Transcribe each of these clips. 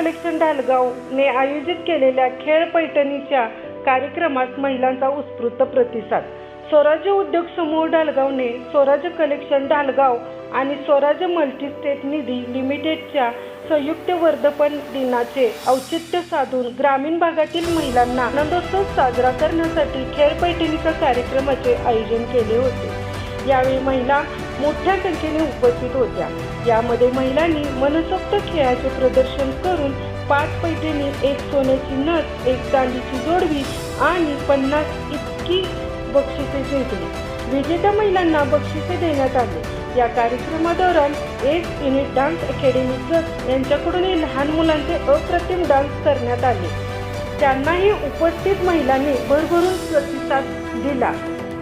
Collection ढालगावने आयोजित केलेल्या खेळ पैठणीच्या कार्यक्रमास महिलांचा उत्स्फूर्त प्रतिसाद. स्वराज्य उद्योग समूह ढालगावने स्वराज्य कलेक्शन ढालगाव आणि स्वराज्य मल्टीस्टेट निधी लिमिटेडच्या संयुक्त वर्धपन दिनाचे औचित्य साधून ग्रामीण भागातील महिलांना आनंदोत्सव साजरा करण्यासाठी खेळ पैठणीच्या कार्यक्रमाचे आयोजन केले होते. यावेळी महिला मोठ्या संख्येने उपस्थित होत्या. यामध्ये महिलांनी मनसोक्त खेळाचे प्रदर्शन करून पाच पैठणी एक सोन्याची नथ एक चांदीची जोडवी आणि पन्नास इतकी बक्षिसे जिंकली. विजेत्या महिलांना बक्षिसे देण्यात आली. या कार्यक्रमादौरान एक युनिट डान्स अकॅडमी ट्रस्ट यांच्याकडूनही लहान मुलांचे अप्रतिम डान्स करण्यात आले. त्यांनाही उपस्थित महिलांनी भरभरून प्रतिसाद दिला.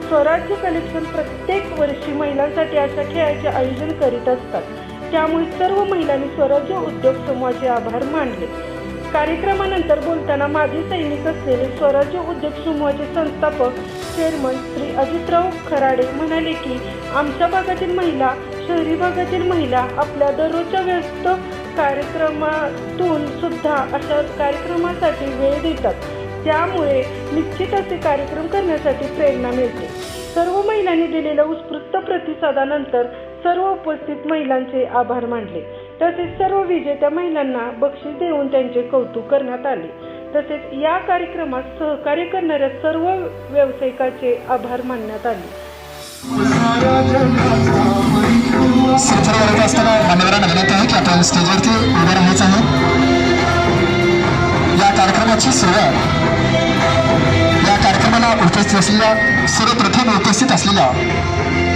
स्वराज्य कलेक्शन प्रत्येक वर्षी महिलांसाठी अशा खेळाचे आयोजन करीत असतात. त्यामुळे सर्व महिलांनी स्वराज्य उद्योग समूहाचे आभार मानले. कार्यक्रमानंतर बोलताना माजी सैनिक असलेले स्वराज्य उद्योग समूहाचे संस्थापक चेअरमन श्री अजितराव खराडे म्हणाले की आमच्या भागातील महिला शहरी भागातील महिला आपल्या दररोजच्या व्यस्त कार्यक्रमातून सुद्धा अशा कार्यक्रमासाठी वेळ देतात. त्यामुळे निश्चित असे कार्यक्रम करण्यासाठी प्रेरणा मिळते. सर्व महिलांनी दिलेल्या उत्स्फूर्त प्रतिसादानंतर सर्व उपस्थित महिलांचे आभार मानले. तसेच सर्व विजेत्या महिलांना बक्षीस देऊन त्यांचे कौतुक करण्यात आले. तसेच या कार्यक्रमात सहकार्य करणाऱ्या सर्व व्यावसायिकाचे आभार मानण्यात आले. वर्ग असताना मान्यवरांना विनंती आहे. की आपण स्टेजवरती राहायचं आहे. या कार्यक्रमाची सुरुवात उपस्थित असलेल्या सर्वप्रथम उपस्थित असलेल्या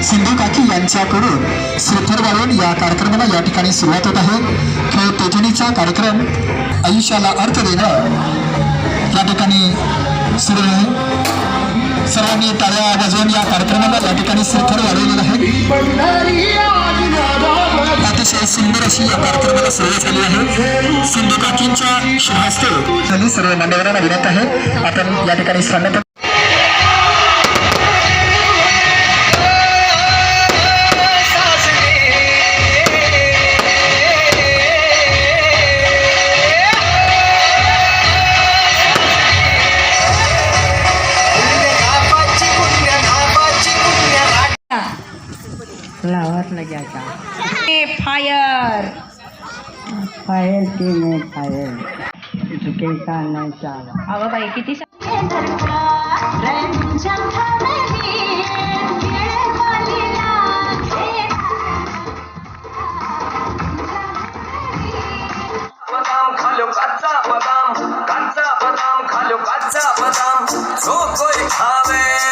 सिंधू काकी यांच्याकडून श्रीफळ वाढवून या कार्यक्रमाला या ठिकाणी सुरुवात होत आहे. खेळ पेठणीचा कार्यक्रम आयुष्याला अर्थ देणं या ठिकाणी सुरू आहे. सर्वांनी टाळ्या वाजवून या कार्यक्रमाला या ठिकाणी श्रीफळ वाढवलेलं आहे अतिशय सुंदर अशी या कार्यक्रमाला सुरुवात झाली आहे. सिंधू काकींच्या शुभास्ते सर्व मान्यवरांना विनंत आहे. आपण या ठिकाणी स्वागत फ्लावर लग जाता फायर। फायर की में फायर। झुकेगा नहीं चाल। अब भाई कितनी बदाम कांचा बदाम। खा लो कांचा बदाम। जो कोई खावे।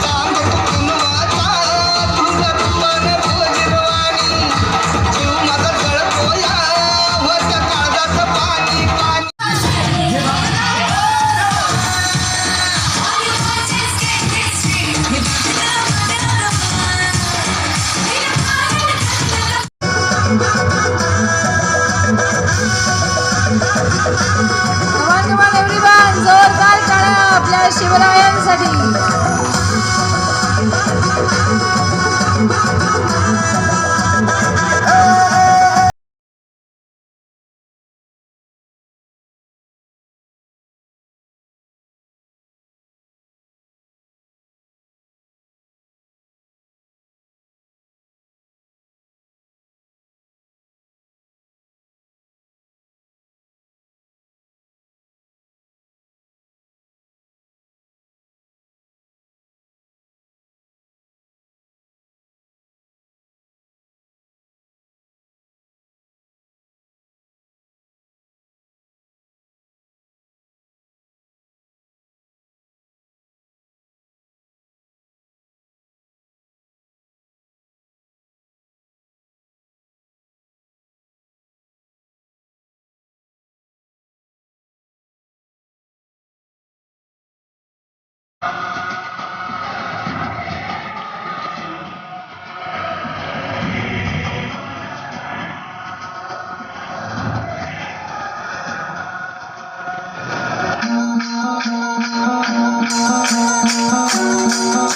शिवरायांसाठी.